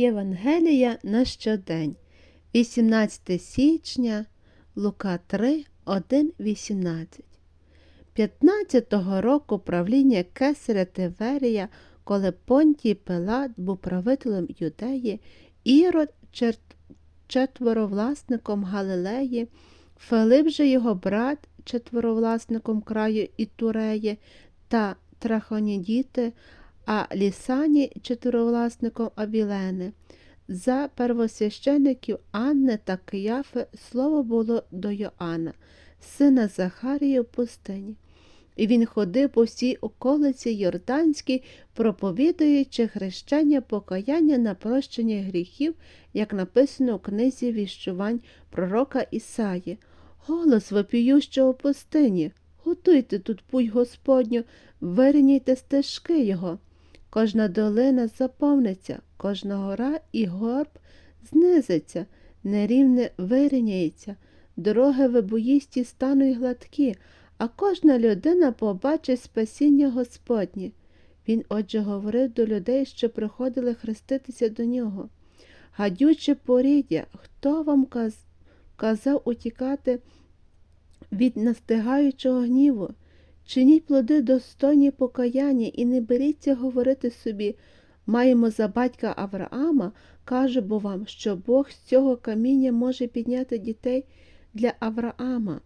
Євангелія на щодень, 18 січня, Лука 3, 1, 18. 15-го року правління Кесаря Тиверія, коли Понтій Пилат був правителем Юдеї, Ірод четверовласником Галилеї, Филип же його брат четверовласником краю Ітуреї та Трахонідіти, а Лісані чотиривласником Авілени. За первосвящеників Анни та Кияфи слово було до Йоанна, сина Захарії в пустині. І він ходив по всій околиці Йорданській, проповідуючи хрещення покаяння на прощення гріхів, як написано у книзі віщувань пророка Ісаї. Голос вопіющого пустині. Готуйте тут путь Господню, вирівняйте стежки його. Кожна долина заповниться, кожна гора і горб знизиться, нерівне вирівняється, дороги вибоїсті стануть гладкі, а кожна людина побачить спасіння Господнє. Він отже говорив до людей, що приходили хреститися до нього. Гадюче поріддя, хто вам каз- казав утікати від настигаючого гніву? Чиніть плоди достойні покаяння і не беріться говорити собі, маємо за батька Авраама, каже бо вам, що Бог з цього каміння може підняти дітей для Авраама,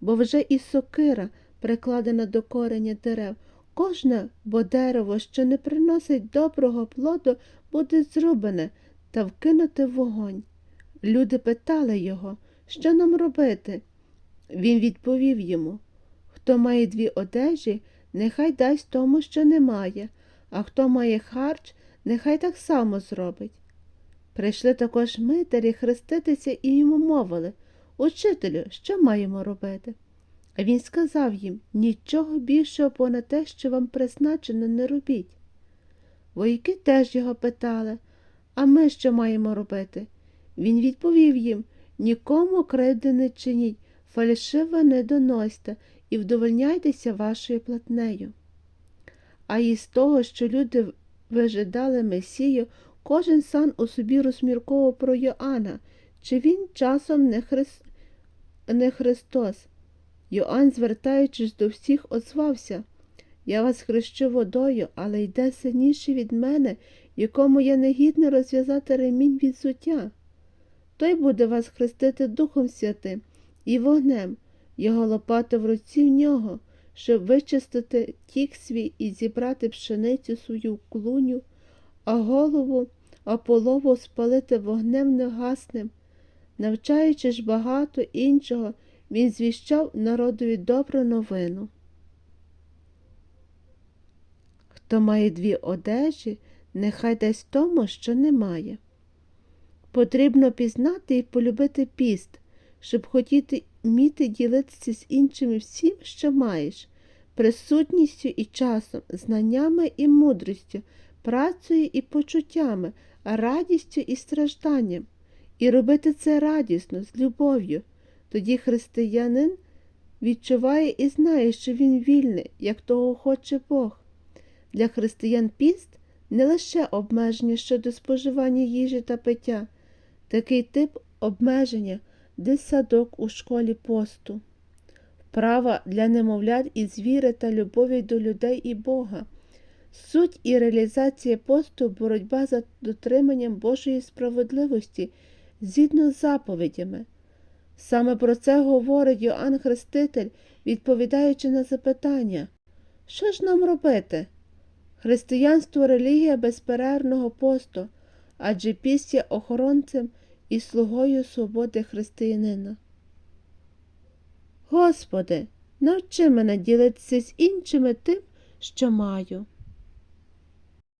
бо вже і сокира прикладена до кореня дерев. Кожне бо дерево, що не приносить доброго плоду, буде зрубане та вкинуте в вогонь. Люди питали його, що нам робити? Він відповів йому Хто має дві одежі, нехай дасть тому, що немає, а хто має харч, нехай так само зробить. Прийшли також митарі хреститися і йому мовили Учителю, що маємо робити? А він сказав їм нічого більшого понад те, що вам призначено, не робіть. Вояки теж його питали, а ми що маємо робити? Він відповів їм нікому кривди не чиніть, фальшиво не доносьте і вдовольняйтеся вашою платнею. А із того, що люди вижидали Месію, кожен сам у собі розмірковував про Йоанна, чи він часом не, Хрис... не Христос. Йоанн, звертаючись до всіх, озвався Я вас хрещу водою, але йде сильніший від мене, якому я не гідний розв'язати ремінь від зуття. Той буде вас хрестити Духом Святим і вогнем, його лопата в руці в нього, щоб вичистити тік свій і зібрати пшеницю свою клуню, а голову, а полову спалити вогнем негасним. Навчаючи ж багато іншого, він звіщав народові добру новину. Хто має дві одежі, нехай дасть тому, що немає. Потрібно пізнати і полюбити піст, щоб хотіти вміти ділитися з іншими всім, що маєш, присутністю і часом, знаннями і мудрістю, працею і почуттями, радістю і стражданням, і робити це радісно, з любов'ю. Тоді християнин відчуває і знає, що він вільний, як того хоче Бог. Для християн піст не лише обмеження щодо споживання їжі та пиття, такий тип обмеження дитсадок у школі посту, вправа для немовлят із віри та любові до людей і Бога. Суть і реалізація посту боротьба за дотриманням Божої справедливості згідно з заповідями. Саме про це говорить Йоанн Хреститель, відповідаючи на запитання, що ж нам робити? Християнство релігія безперервного посту, адже піст охоронцем і слугою свободи християнина. Господи, навчи мене ділитися з іншими тим, що маю.